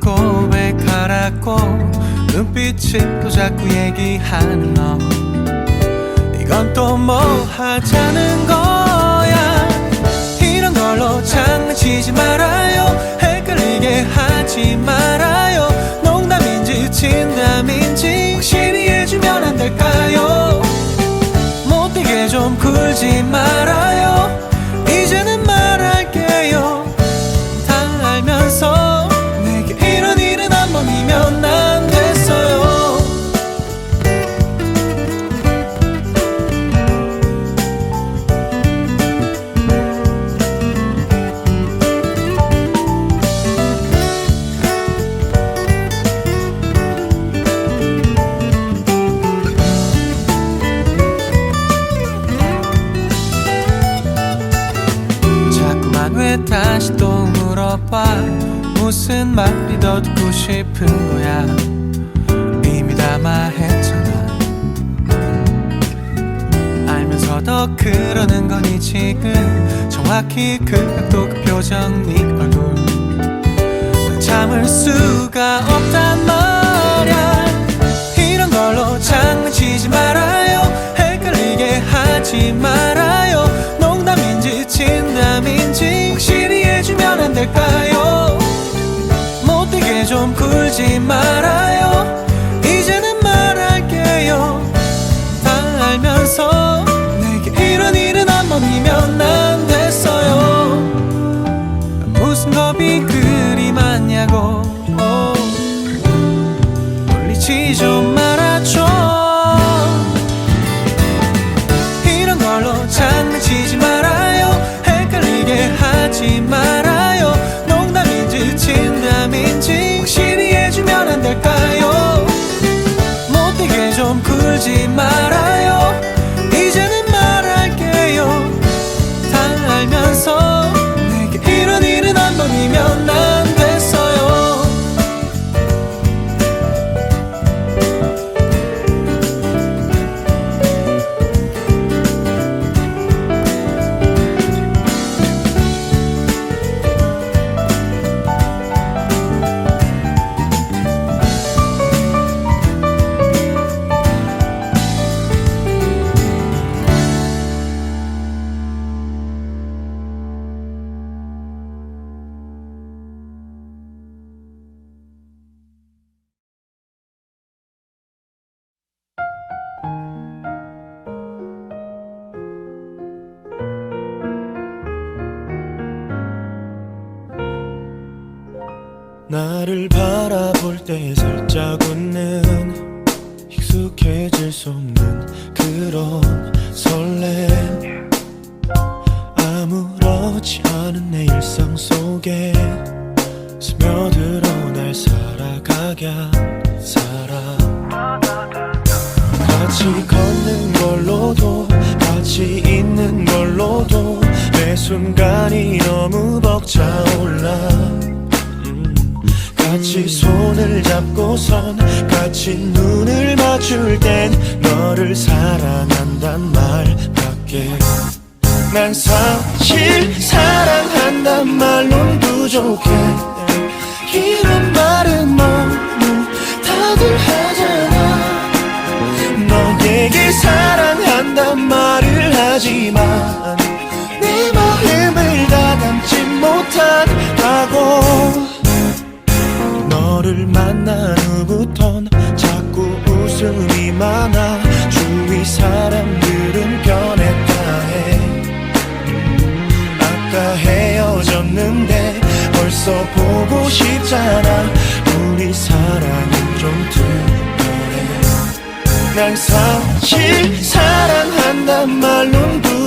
고백하라고? 눈빛으로 자꾸 얘기하는 너. 이건 또 뭐 하자는 거야? 이런 걸로 장난치지 말아요. 헷갈리게 하지 말아요. 농담인지 진담인지 확실히 해주면 안 될까요? 못되게 좀 굴지 말아요 왜 다시 또 물어봐? 무슨 말이 더 듣고 싶은 거야? 이미 다 말했잖아. 알면서 더 그러는 거니 지금? 정확히 그 각도 그 표정 네 얼굴. 난 참을 수가 없단 말야. 이런 걸로 장난치지 말아요. 헷갈리게 하지 말아요 될까요? 못되게 좀 굴지 나를 바라볼 때 살짝 웃는 익숙해질 수 없는 그런 설렘. 아무렇지 않은 내 일상 속에 스며들어 날 살아가게 한 사람. 같이 걷는 걸로도 같이 있는 걸로도 매 순간이 너무 벅차올라. 음, 같이 손을 잡고선 같이 눈을 맞출 땐 너를 사랑한단 말밖에. 난 사실 사랑한단 말론 부족해. 이런 말은 너무 다들 하잖아. 너에게 사랑한단 말을 하지만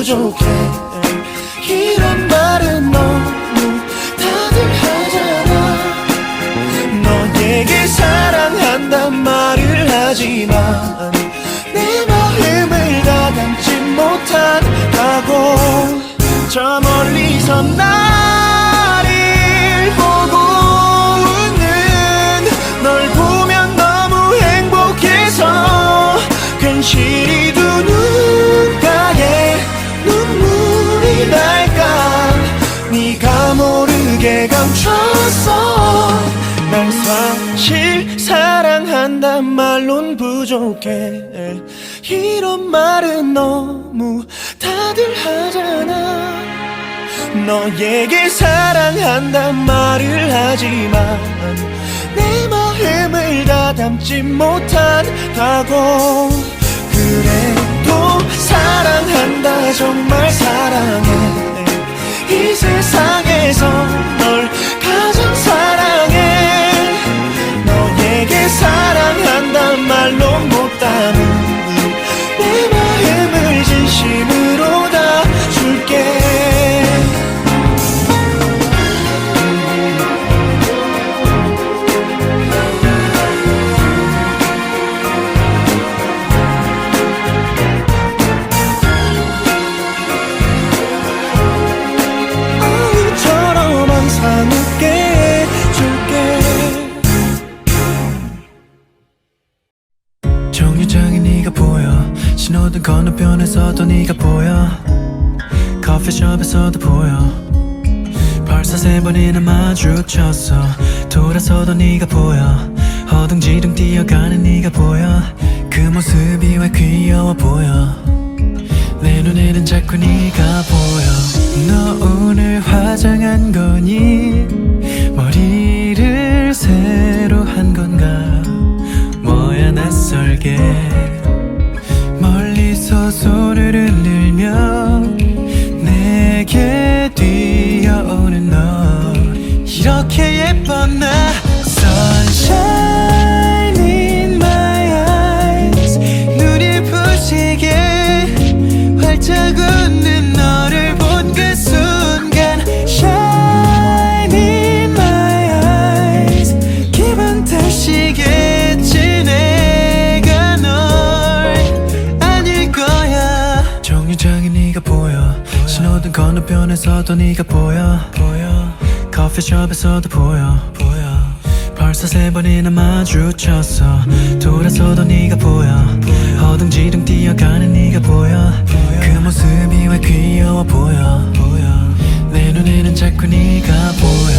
부족해. 이런 말은 너무 다들 하잖아. 너에게 사랑한단 말을 하지만 내 마음을 다 담지 못한다고. 저 멀리서 나를 보고 웃는 널 보면 너무 행복해서 괜맘 한단 말론 부족해. 이런 말은 너무 다들 하잖아. 너에게 사랑한단 말을 하지만 내 마음을 다 담지 못한다고. 그래도 사랑한다 정말 사랑해. 이 세상에서 건너편에서도 네가 보여. 커피숍에서도 보여. 벌써 세 번이나 마주쳤어. 돌아서도 네가 보여. 허둥지둥 뛰어가는 네가 보여. 그 모습이 왜 귀여워 보여? 내 눈에는 자꾸 네가 보여. 너 오늘 화장한 거니 건너편에서도 네가 보여? 보여. 커피숍에서도 보여. 보여. 벌써 세 번이나 마주쳤어. 돌아서도 네가 보여. 허둥지둥 뛰어가는 네가 보여. 그 모습이 왜 귀여워 보여? 내 눈에는 자꾸 네가 보여.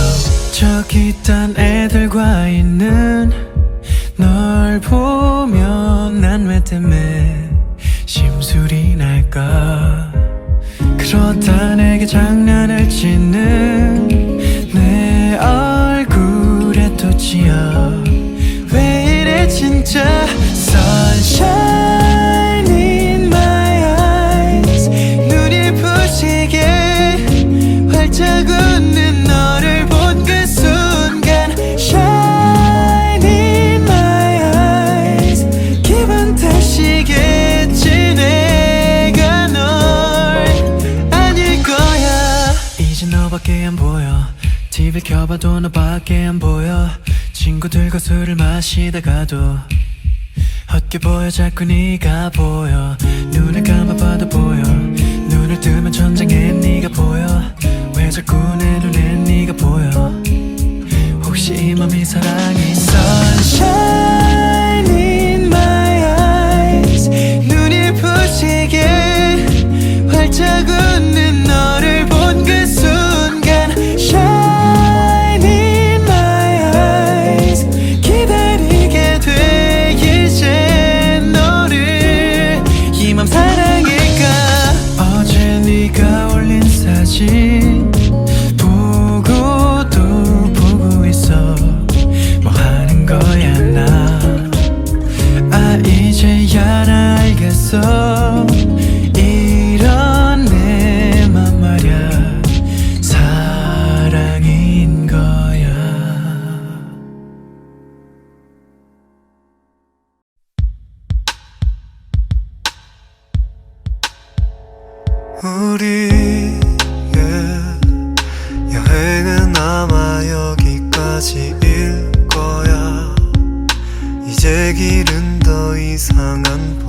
저기 딴 애들과 있는 널 보면 술을 마시다가도 헛게 보여 자꾸 네가 보여. 눈을 감아봐도 보여 우리의 여행은 아마 여기까지일 거야. 이제 길은 더 이상 안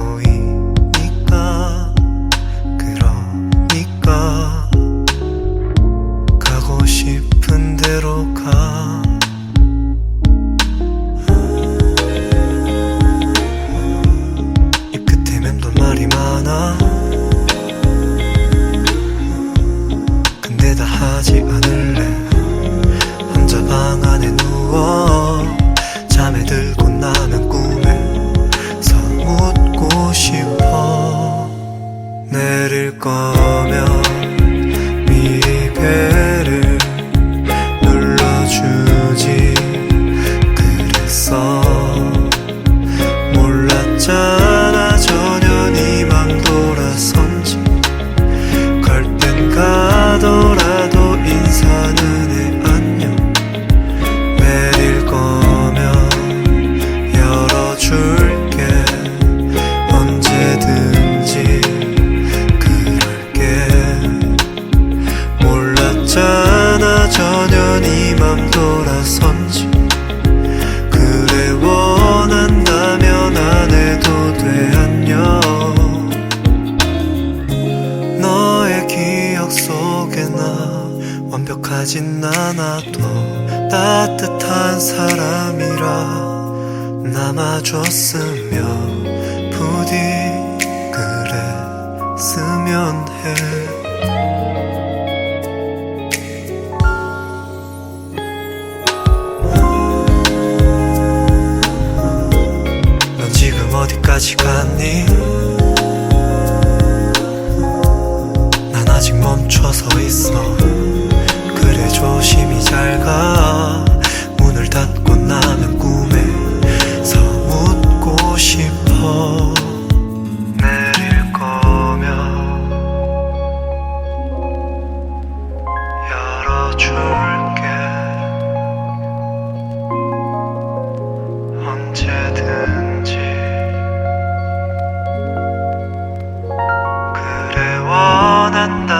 하진 않아도 따뜻한 사람이라 남아줬으며 부디 그랬으면 해 넌 지금 어디까지 갔니? 원한다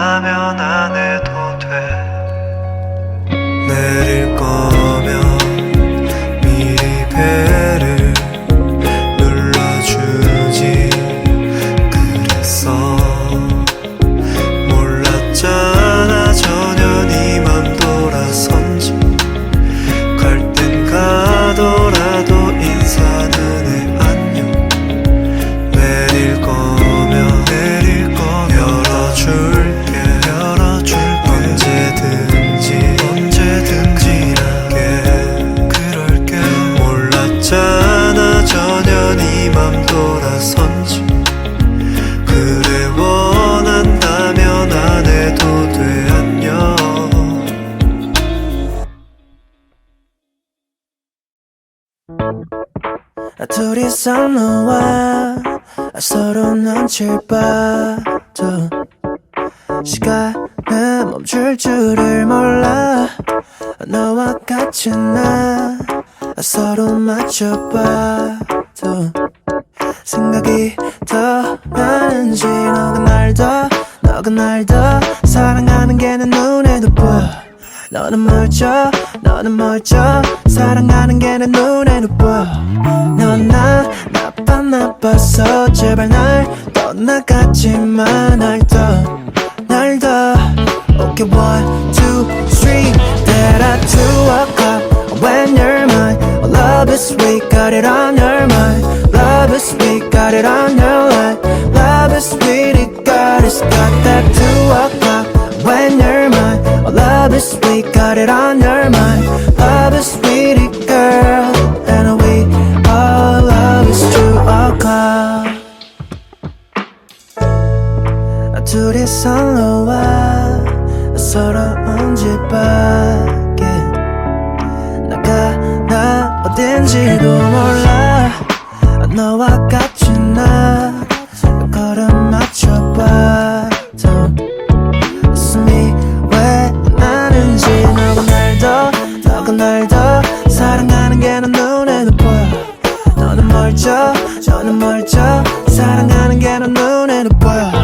봐도 시간은 멈출 줄을 몰라. 너와 같이 나 서로 맞춰봐도 생각이 더 나는지 너가 날더 너가 날더 사랑하는 게 내 눈에도 보여 너는 멀쩡 너는 멀쩡 사랑하는 게 내 눈에도 보여 넌나 나빠 나빠서 제발 날 떠나가지마 날더날더 Okay one two three that I two o'clock when you're mine oh, love is sweet got it on your mind love is sweet got it on your line love is sweet it got it got that two o'clock when you're mine oh, love is sweet got it on your mind love is sweet 둘이서 너와 서러운 집 밖에 나가 나 어딘지도 몰라. 너와 같이 나 걸음 맞춰봐도 웃음이 왜 나는지 너가 날더 너가 날더 사랑하는 게내 눈에도 보여 너는 멀쩡 저는 멀쩡 사랑하는 게내 눈에도 보여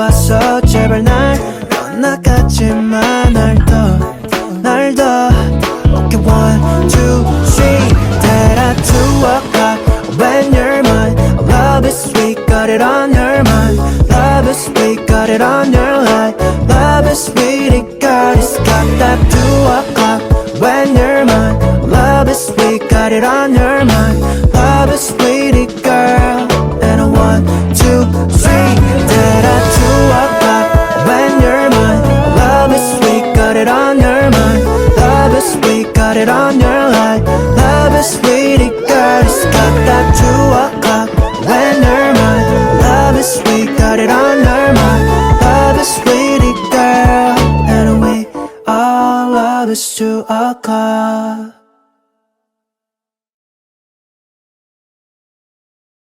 나빠서 제발 날 떠나가지마 날더날더 Okay one two three that I two o'clock when you're mine oh, love is sweet got it on your mind love is sweet got it on your line love is sweet it got it got that two o'clock when you're mine oh, love is sweet got it on your mind two o'clock. When love is sweet got it on mind. Love is girl. And we love is two o'clock